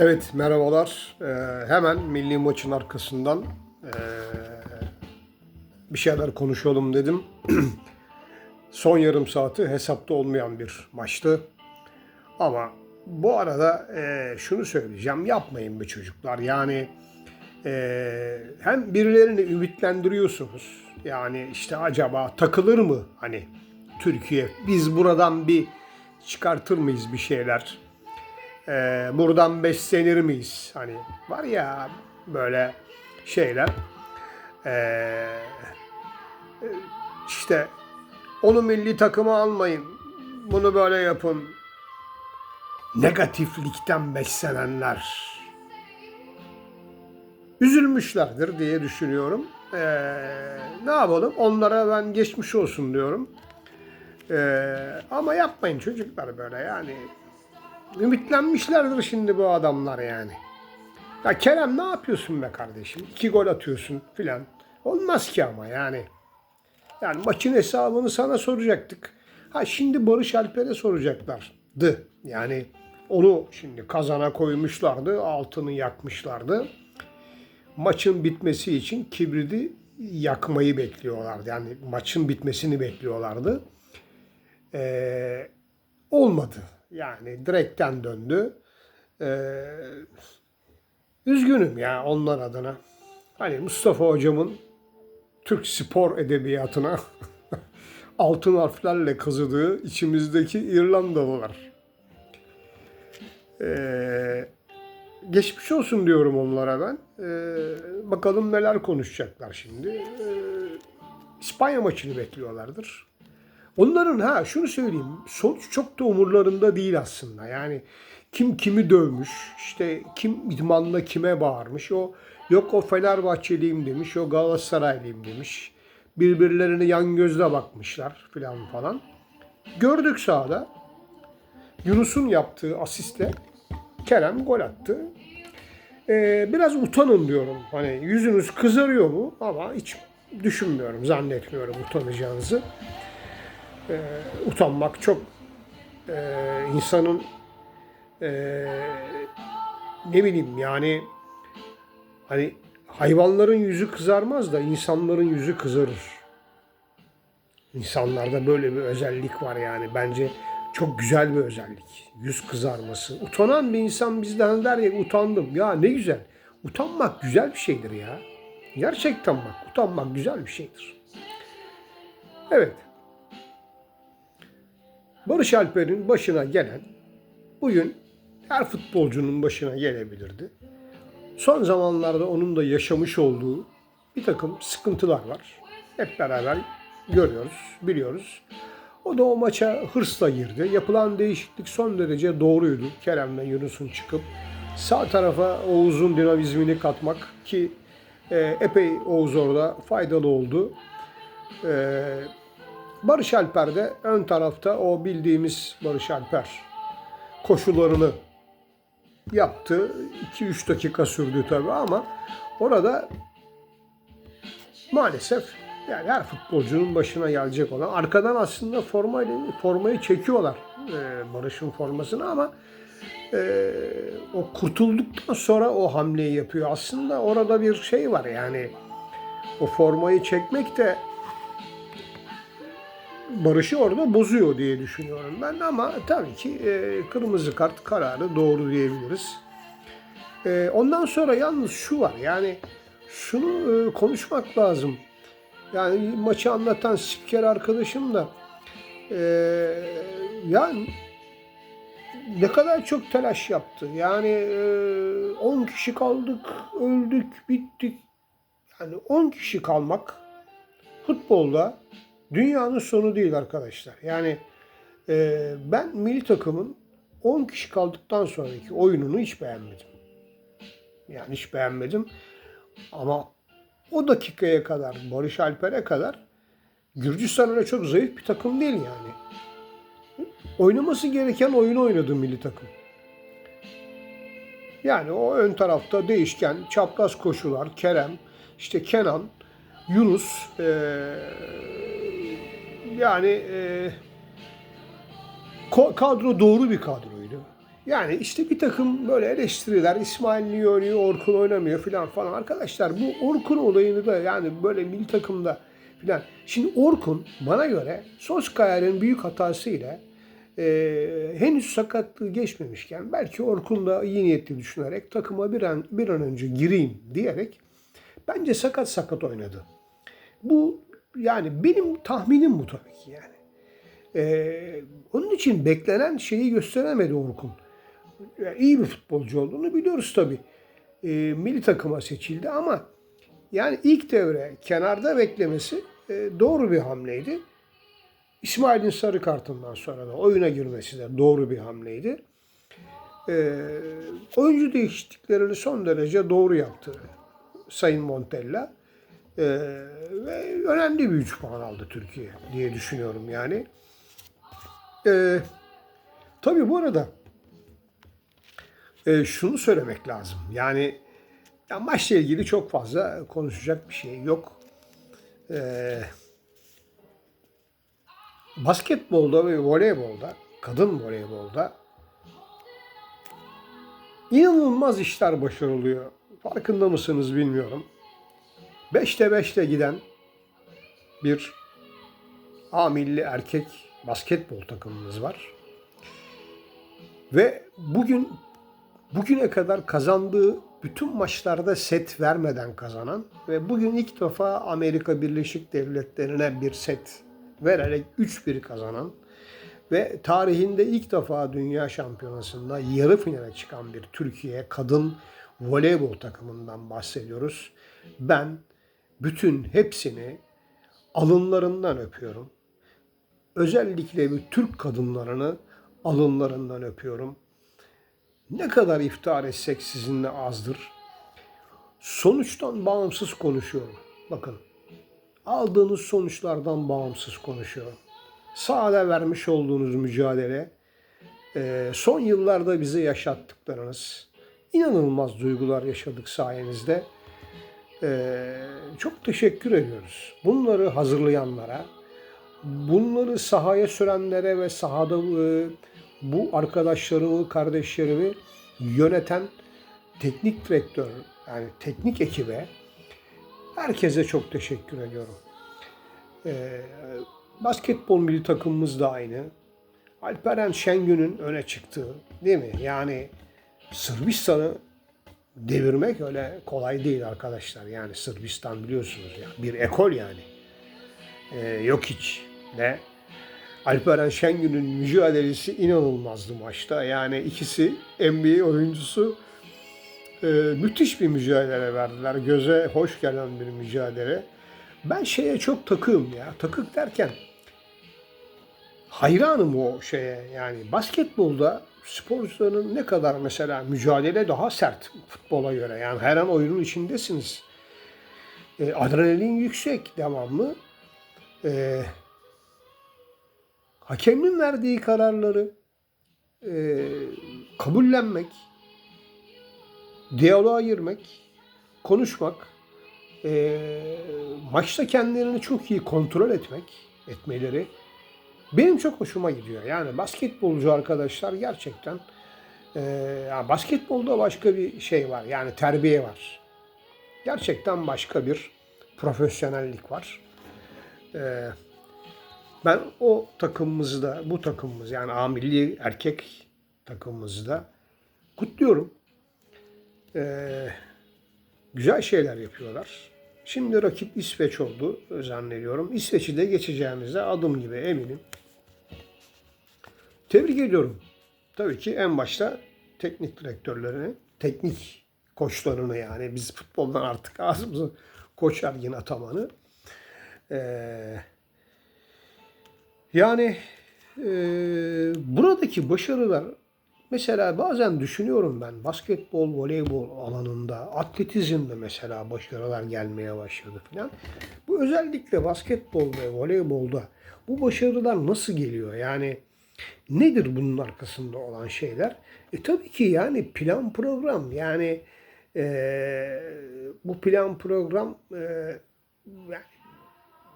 Evet merhabalar. Ee, hemen milli maçın arkasından ee, bir şeyler konuşalım dedim. Son yarım saati hesapta olmayan bir maçtı. Ama bu arada ee, şunu söyleyeceğim. Yapmayın be çocuklar. Yani ee, hem birilerini ümitlendiriyorsunuz. Yani işte acaba takılır mı hani Türkiye? Biz buradan bir çıkartır mıyız bir şeyler? Ee, buradan beslenir miyiz? Hani var ya böyle şeyler. Ee, işte onu milli takıma almayın. Bunu böyle yapın. Negatiflikten beslenenler üzülmüşlerdir diye düşünüyorum. Ee, ne yapalım? Onlara ben geçmiş olsun diyorum. Ee, ama yapmayın çocuklar böyle yani. Ümitlenmişlerdir şimdi bu adamlar yani. Ya Kerem ne yapıyorsun be kardeşim? İki gol atıyorsun filan. Olmaz ki ama yani. Yani maçın hesabını sana soracaktık. Ha şimdi Barış Alper'e soracaklardı. Yani onu şimdi kazana koymuşlardı. Altını yakmışlardı. Maçın bitmesi için kibridi yakmayı bekliyorlardı. Yani maçın bitmesini bekliyorlardı. Ee, olmadı. Yani direkten döndü. Ee, üzgünüm ya onlar adına. Hani Mustafa hocamın Türk spor edebiyatına altın harflerle kazıdığı içimizdeki İrlandalılar. Ee, geçmiş olsun diyorum onlara ben. Ee, bakalım neler konuşacaklar şimdi. Ee, İspanya maçını bekliyorlardır. Onların ha şunu söyleyeyim sonuç çok da umurlarında değil aslında. Yani kim kimi dövmüş, işte kim idmanla kime bağırmış. O yok o Fenerbahçeliyim demiş, o Galatasaraylıyım demiş. Birbirlerine yan gözle bakmışlar filan falan. Gördük sahada. Yunus'un yaptığı asistle Kerem gol attı. Ee, biraz utanın diyorum. Hani yüzünüz kızarıyor mu? Ama hiç düşünmüyorum, zannetmiyorum utanacağınızı e, utanmak çok e, insanın e, ne bileyim yani hani hayvanların yüzü kızarmaz da insanların yüzü kızarır. İnsanlarda böyle bir özellik var yani bence çok güzel bir özellik. Yüz kızarması. Utanan bir insan bizden der ya utandım. Ya ne güzel. Utanmak güzel bir şeydir ya. Gerçekten bak utanmak güzel bir şeydir. Evet. Barış Alper'in başına gelen bugün her futbolcunun başına gelebilirdi. Son zamanlarda onun da yaşamış olduğu bir takım sıkıntılar var. Hep beraber görüyoruz, biliyoruz. O da o maça hırsla girdi. Yapılan değişiklik son derece doğruydu. Kerem ve Yunus'un çıkıp sağ tarafa Oğuz'un dinamizmini katmak ki e, epey Oğuz orada faydalı oldu. E, Barış Alper de ön tarafta o bildiğimiz Barış Alper koşularını yaptı. 2-3 dakika sürdü tabii ama orada maalesef yani her futbolcunun başına gelecek olan arkadan aslında formayla formayı çekiyorlar e, Barış'ın formasını ama e, o kurtulduktan sonra o hamleyi yapıyor. Aslında orada bir şey var yani o formayı çekmek de Barış'ı orada bozuyor diye düşünüyorum ben ama tabii ki e, kırmızı kart kararı doğru diyebiliriz. E, ondan sonra yalnız şu var yani şunu e, konuşmak lazım. Yani maçı anlatan spiker arkadaşım da e, yani ne kadar çok telaş yaptı. Yani 10 e, kişi kaldık, öldük, bittik. Yani 10 kişi kalmak futbolda dünyanın sonu değil arkadaşlar. Yani e, ben milli takımın 10 kişi kaldıktan sonraki oyununu hiç beğenmedim. Yani hiç beğenmedim. Ama o dakikaya kadar, Barış Alper'e kadar Gürcistan öyle çok zayıf bir takım değil yani. Oynaması gereken oyunu oynadı milli takım. Yani o ön tarafta değişken, çapraz koşular, Kerem, işte Kenan, Yunus, ee, yani e, kadro doğru bir kadroydu. Yani işte bir takım böyle eleştiriler İsmail niye oynuyor, Orkun oynamıyor filan falan. Arkadaşlar bu Orkun olayını da yani böyle milli takımda filan. Şimdi Orkun bana göre Soskayer'in büyük hatasıyla e, henüz sakatlığı geçmemişken belki Orkun da iyi niyetli düşünerek takıma bir an, bir an önce gireyim diyerek bence sakat sakat oynadı. Bu yani benim tahminim bu tabii ki yani. Ee, onun için beklenen şeyi gösteremedi Orkun. Yani iyi bir futbolcu olduğunu biliyoruz tabii. Ee, milli takıma seçildi ama yani ilk devre kenarda beklemesi e, doğru bir hamleydi. İsmail'in sarı kartından sonra da oyuna girmesi de doğru bir hamleydi. Ee, oyuncu değişikliklerini son derece doğru yaptı Sayın Montella. Ee, ve önemli bir 3 puan aldı Türkiye diye düşünüyorum yani. Ee, tabii bu arada e, şunu söylemek lazım. Yani ya maçla ilgili çok fazla konuşacak bir şey yok. Ee, basketbolda ve voleybolda, kadın voleybolda inanılmaz işler başarılıyor. Farkında mısınız bilmiyorum. 5'te 5'te giden bir A milli erkek basketbol takımımız var. Ve bugün bugüne kadar kazandığı bütün maçlarda set vermeden kazanan ve bugün ilk defa Amerika Birleşik Devletleri'ne bir set vererek 3-1 kazanan ve tarihinde ilk defa dünya şampiyonasında yarı finale çıkan bir Türkiye kadın voleybol takımından bahsediyoruz. Ben bütün hepsini alınlarından öpüyorum. Özellikle bir Türk kadınlarını alınlarından öpüyorum. Ne kadar iftihar etsek sizinle azdır. Sonuçtan bağımsız konuşuyorum. Bakın, aldığınız sonuçlardan bağımsız konuşuyorum. Sahada vermiş olduğunuz mücadele, e, son yıllarda bize yaşattıklarınız, inanılmaz duygular yaşadık sayenizde. Ee, çok teşekkür ediyoruz. Bunları hazırlayanlara, bunları sahaya sürenlere ve sahada e, bu arkadaşlarımı, kardeşlerimi yöneten teknik direktör, yani teknik ekibe herkese çok teşekkür ediyorum. Ee, basketbol milli takımımız da aynı. Alperen Şengün'ün öne çıktığı, değil mi? Yani Sırbistan'ı devirmek öyle kolay değil arkadaşlar. Yani Sırbistan biliyorsunuz ya bir ekol yani. Ee, yok hiç ne Alperen Şengün'ün mücadelesi inanılmazdı maçta. Yani ikisi NBA oyuncusu e, müthiş bir mücadele verdiler. Göze hoş gelen bir mücadele. Ben şeye çok takığım ya. Takık derken hayranım o şeye. Yani basketbolda sporcuların ne kadar mesela mücadele daha sert futbola göre. Yani her an oyunun içindesiniz. E, adrenalin yüksek devamlı. E, hakemin verdiği kararları e, kabullenmek, diyaloğa girmek, konuşmak, e, maçta kendilerini çok iyi kontrol etmek, etmeleri benim çok hoşuma gidiyor. Yani basketbolcu arkadaşlar gerçekten e, basketbolda başka bir şey var. Yani terbiye var. Gerçekten başka bir profesyonellik var. E, ben o takımımızda, bu takımımız yani A milli erkek takımımızda kutluyorum. E, güzel şeyler yapıyorlar. Şimdi rakip İsveç oldu zannediyorum. İsveç'i de geçeceğimize adım gibi eminim. Tebrik ediyorum. Tabii ki en başta teknik direktörlerini, teknik koçlarını yani biz futboldan artık ağzımızı koç Ergin Ataman'ı. Ee, yani e, buradaki başarılar mesela bazen düşünüyorum ben basketbol, voleybol alanında atletizmde mesela başarılar gelmeye başladı filan. Bu özellikle basketbol ve voleybolda bu başarılar nasıl geliyor? Yani Nedir bunun arkasında olan şeyler? E tabii ki yani plan program yani e, bu plan program e,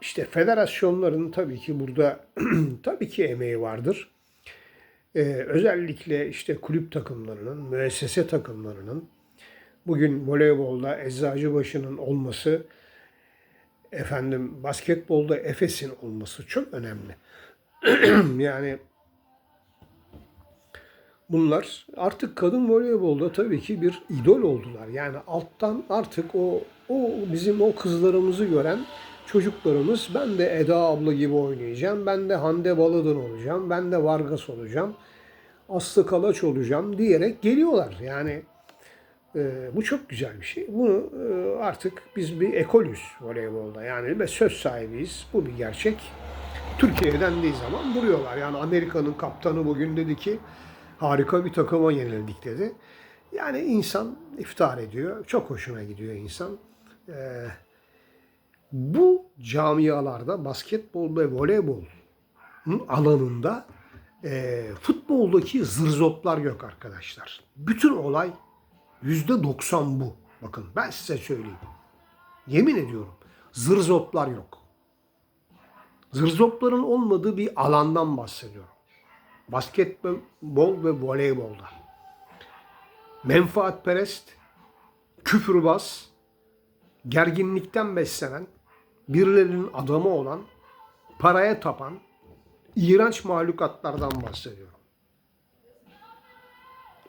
işte federasyonların tabii ki burada tabii ki emeği vardır. Ee, özellikle işte kulüp takımlarının, müessese takımlarının bugün voleybolda Eczacıbaşı'nın olması, efendim basketbolda Efes'in olması çok önemli. yani bunlar artık kadın voleybolda tabii ki bir idol oldular. Yani alttan artık o o bizim o kızlarımızı gören çocuklarımız ben de Eda abla gibi oynayacağım. Ben de Hande Baladın olacağım. Ben de Vargas olacağım. Aslı Kalaç olacağım diyerek geliyorlar. Yani e, bu çok güzel bir şey. Bunu e, artık biz bir ekolüz voleybolda. Yani ve söz sahibiyiz. Bu bir gerçek. Türkiye'ye dendiği zaman vuruyorlar. Yani Amerika'nın kaptanı bugün dedi ki harika bir takıma yenildik dedi. Yani insan iftar ediyor. Çok hoşuna gidiyor insan. Ee, bu camialarda basketbol ve voleybol alanında e, futboldaki zırzoplar yok arkadaşlar. Bütün olay yüzde 90 bu. Bakın ben size söyleyeyim. Yemin ediyorum zırzoplar yok. Zırzopların olmadığı bir alandan bahsediyorum. Basketbol ve voleybolda. Menfaatperest, küfürbaz, gerginlikten beslenen, birilerinin adamı olan, paraya tapan, iğrenç mahlukatlardan bahsediyorum.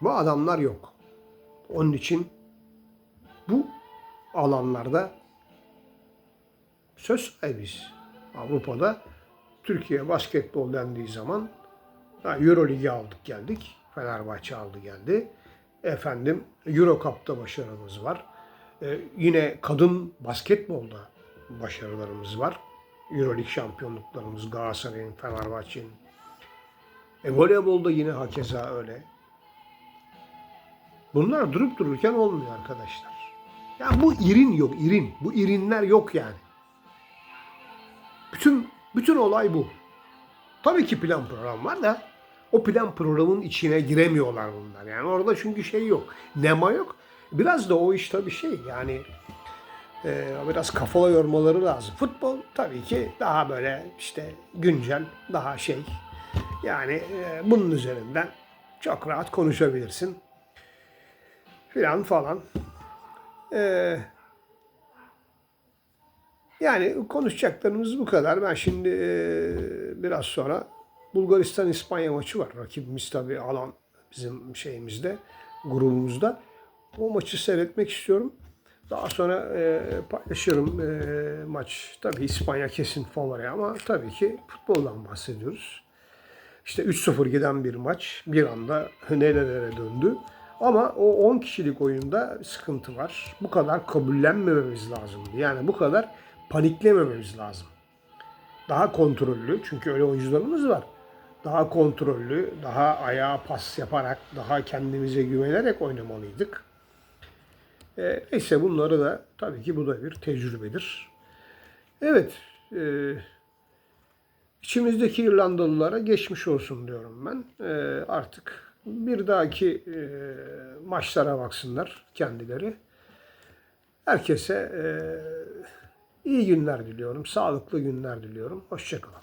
Bu adamlar yok. Onun için bu alanlarda söz sahibiz. Avrupa'da Türkiye basketbol dendiği zaman ha, Euro Ligi aldık geldik. Fenerbahçe aldı geldi. Efendim Euro Cup'ta başarımız var. Ee, yine kadın basketbolda başarılarımız var. Euroleague şampiyonluklarımız Galatasaray'ın, Fenerbahçe'nin. E, voleybolda yine hakeza öyle. Bunlar durup dururken olmuyor arkadaşlar. Ya bu irin yok, irin. Bu irinler yok yani. Bütün bütün olay bu. Tabii ki plan program var da o plan programın içine giremiyorlar bunlar. Yani orada çünkü şey yok. Nema yok. Biraz da o iş tabii şey yani e, biraz kafa yormaları lazım. Futbol tabii ki daha böyle işte güncel, daha şey. Yani e, bunun üzerinden çok rahat konuşabilirsin. Filan falan. E, yani konuşacaklarımız bu kadar. Ben şimdi e, biraz sonra Bulgaristan-İspanya maçı var. Rakibimiz tabii alan bizim şeyimizde, grubumuzda. O maçı seyretmek istiyorum. Daha sonra e, paylaşırım e, maç. Tabii İspanya kesin favori ama tabii ki futboldan bahsediyoruz. İşte 3-0 giden bir maç bir anda nerelere döndü. Ama o 10 kişilik oyunda sıkıntı var. Bu kadar kabullenmememiz lazım. Yani bu kadar paniklemememiz lazım. Daha kontrollü çünkü öyle oyuncularımız var. Daha kontrollü, daha ayağa pas yaparak, daha kendimize güvenerek oynamalıydık. E, neyse bunları da tabii ki bu da bir tecrübedir. Evet, e, içimizdeki İrlandalılara geçmiş olsun diyorum ben. E, artık bir dahaki e, maçlara baksınlar kendileri. Herkese e, iyi günler diliyorum, sağlıklı günler diliyorum. Hoşçakalın.